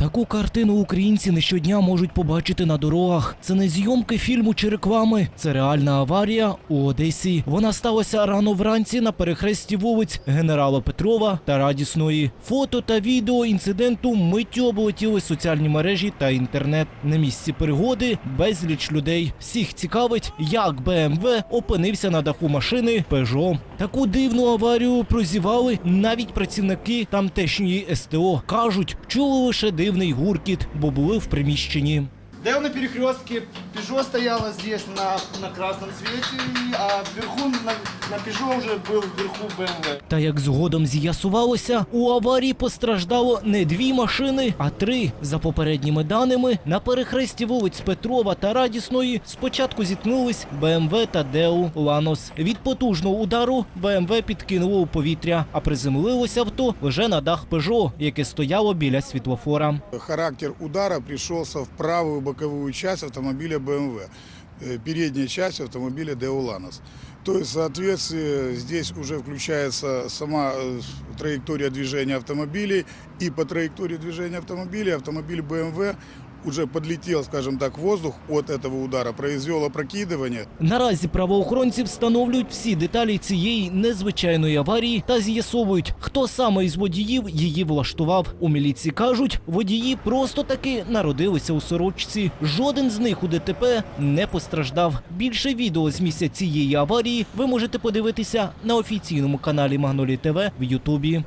Таку картину українці не щодня можуть побачити на дорогах. Це не зйомки фільму чи реклами. Це реальна аварія у Одесі. Вона сталася рано вранці на перехресті вулиць генерала Петрова та Радісної. Фото та відео інциденту миттю облетіли соціальні мережі та інтернет. На місці пригоди безліч людей. Всіх цікавить, як БМВ опинився на даху машини Peugeot. Таку дивну аварію прозівали навіть працівники тамтешньої СТО. кажуть, чули лише дивний гуркіт, бо в приміщенні. Де на перекрестке, Пежо стояла здесь на, на красному світі, а вверху на, на Пежо уже был вверху БМВ. Та як згодом з'ясувалося, у аварії постраждало не дві машини, а три. За попередніми даними, на перехресті вулиць Петрова та Радісної спочатку зіткнулись БМВ та Деу Ланос. Від потужного удару БМВ підкинуло у повітря, а приземлилося авто вже на дах Пежо, яке стояло біля світлофора. Характер удара пришелся в правую боковую часть автомобиля BMW, э, передняя часть автомобиля Деоланос. То есть, соответственно, здесь уже включается сама э, траектория движения автомобилей, и по траектории движения автомобиля автомобиль BMW уже подлетел, скажем так, воздух от этого удара, произвел опрокидывание, Наразі правоохоронці встановлюють всі деталі цієї незвичайної аварії та з'ясовують, хто саме із водіїв її влаштував. У міліції кажуть, водії просто таки народилися у сорочці. Жоден з них у ДТП не постраждав. Більше відео з місця цієї аварії ви можете подивитися на офіційному каналі Магнолі ТВ в Ютубі.